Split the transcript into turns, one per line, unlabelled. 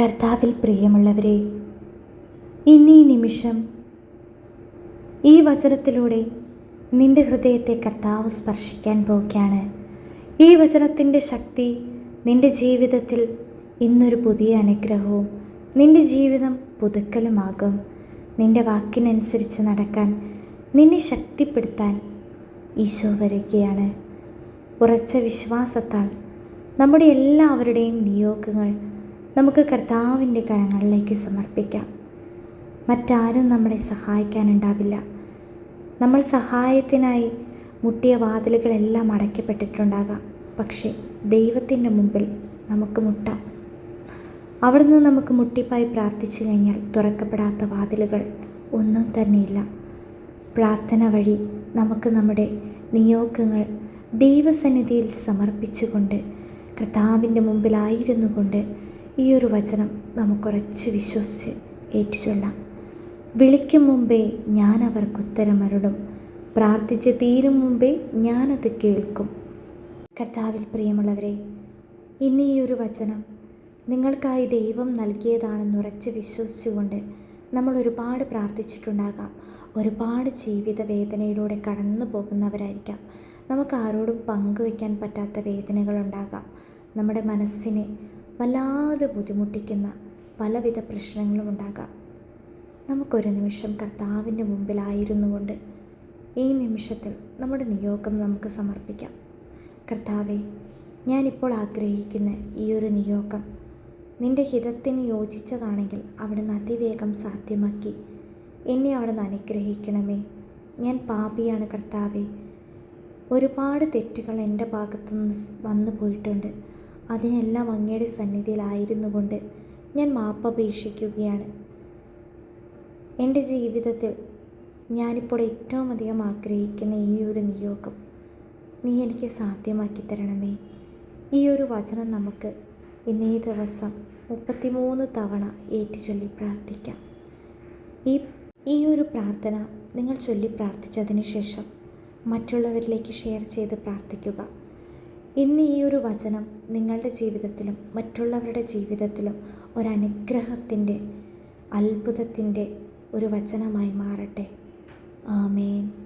കർത്താവിൽ പ്രിയമുള്ളവരെ ഇന്നീ നിമിഷം ഈ വചനത്തിലൂടെ നിന്റെ ഹൃദയത്തെ കർത്താവ് സ്പർശിക്കാൻ പോവുകയാണ്. ഈ വചനത്തിന്റെ ശക്തി നിന്റെ ജീവിതത്തിൽ ഇന്നൊരു പുതിയ അനുഗ്രഹവും നിന്റെ ജീവിതം പുതുക്കലുമാകും. നിന്റെ വാക്കിനനുസരിച്ച് നടക്കാൻ നിന്നെ ശക്തിപ്പെടുത്താൻ ഈശോ വരികയാണ്. ഉറച്ച വിശ്വാസത്താൽ നമ്മുടെ എല്ലാവരുടെയും നിയോഗങ്ങൾ നമുക്ക് കർത്താവിന്റെ കരങ്ങളിലേക്ക് സമർപ്പിക്കാം. മറ്റാരും നമ്മളെ സഹായിക്കാനുണ്ടാവില്ല. നമ്മൾ സഹായത്തിനായി മുട്ടിയ വാതിലുകളെല്ലാം അടയ്ക്കപ്പെട്ടിട്ടുണ്ടാകാം. പക്ഷേ ദൈവത്തിന്റെ മുമ്പിൽ നമുക്ക് മുട്ടാം. അവിടുന്ന് നമുക്ക് മുട്ടിപ്പായി പ്രാർത്ഥിച്ചു കഴിഞ്ഞാൽ തുറക്കപ്പെടാത്ത വാതിലുകൾ ഒന്നും തന്നെയില്ല. പ്രാർത്ഥന വഴി നമുക്ക് നമ്മുടെ നിയോഗങ്ങൾ ദൈവസന്നിധിയിൽ സമർപ്പിച്ചുകൊണ്ട് കർത്താവിന്റെ മുമ്പിലായിരുന്നു കൊണ്ട് ഈ ഒരു വചനം നമുക്കുറച്ച് വിശ്വസിച്ച് ഏറ്റുചൊല്ലാം. വിളിക്കും മുമ്പേ ഞാൻ അവർക്ക് ഉത്തരമരുളും. പ്രാർത്ഥിച്ച് തീരും മുമ്പേ ഞാനത് കേൾക്കും. കർത്താവിൽ പ്രിയമുള്ളവരെ ഇന്ന് ഈ ഒരു വചനം നിങ്ങൾക്കായി ദൈവം നൽകിയതാണെന്ന് ഉറച്ച് വിശ്വസിച്ചുകൊണ്ട് നമ്മൾ ഒരുപാട് പ്രാർത്ഥിച്ചിട്ടുണ്ടാകാം. ഒരുപാട് ജീവിത വേദനയിലൂടെ കടന്നു പോകുന്നവരായിരിക്കാം. നമുക്ക് ആരോടും പങ്കുവയ്ക്കാൻ പറ്റാത്ത വേദനകളുണ്ടാകാം. നമ്മുടെ മനസ്സിനെ വല്ലാതെ ബുദ്ധിമുട്ടിക്കുന്ന പലവിധ പ്രശ്നങ്ങളും ഉണ്ടാകാം. നമുക്കൊരു നിമിഷം കർത്താവിന്റെ മുമ്പിലായിരുന്നു കൊണ്ട് ഈ നിമിഷത്തിൽ നമ്മുടെ നിയോഗം നമുക്ക് സമർപ്പിക്കാം. കർത്താവെ ഞാനിപ്പോൾ ആഗ്രഹിക്കുന്ന ഈ ഒരു നിയോഗം നിന്റെ ഹിതത്തിന് യോജിച്ചതാണെങ്കിൽ അവിടുന്ന് അതിവേഗം സാധ്യമാക്കി. എന്നെ അവിടുന്ന് അനുഗ്രഹിക്കണമേ. ഞാൻ പാപിയാണ് കർത്താവെ. ഒരുപാട് തെറ്റുകൾ എന്റെ ഭാഗത്തു നിന്ന് വന്നു പോയിട്ടുണ്ട് അതിനെല്ലാം അങ്ങയുടെ സന്നിധിയിലായിരുന്നു കൊണ്ട് ഞാൻ മാപ്പപേക്ഷിക്കുകയാണ് എന്റെ ജീവിതത്തിൽ ഞാനിപ്പോൾ ഏറ്റവും അധികം ആഗ്രഹിക്കുന്ന ഈ ഒരു നിയോഗം നീ എനിക്ക് സാധ്യമാക്കി തരണമേ. ഈ ഒരു വചനം നമുക്ക് ഇന്നേ ദിവസം മുപ്പത്തിമൂന്ന് തവണ ഏറ്റുചൊല്ലി പ്രാർത്ഥിക്കാം. ഈ ഈ ഒരു പ്രാർത്ഥന നിങ്ങൾ ചൊല്ലി പ്രാർത്ഥിച്ചതിന് ശേഷം മറ്റുള്ളവരിലേക്ക് ഷെയർ ചെയ്ത് പ്രാർത്ഥിക്കുക. ഇന്ന് ഈ ഒരു വചനം നിങ്ങളുടെ ജീവിതത്തിലും മറ്റുള്ളവരുടെ ജീവിതത്തിലും ഒരനുഗ്രഹത്തിന്റെ അത്ഭുതത്തിന്റെ ഒരു വചനമായി മാറട്ടെ. ആമേൻ.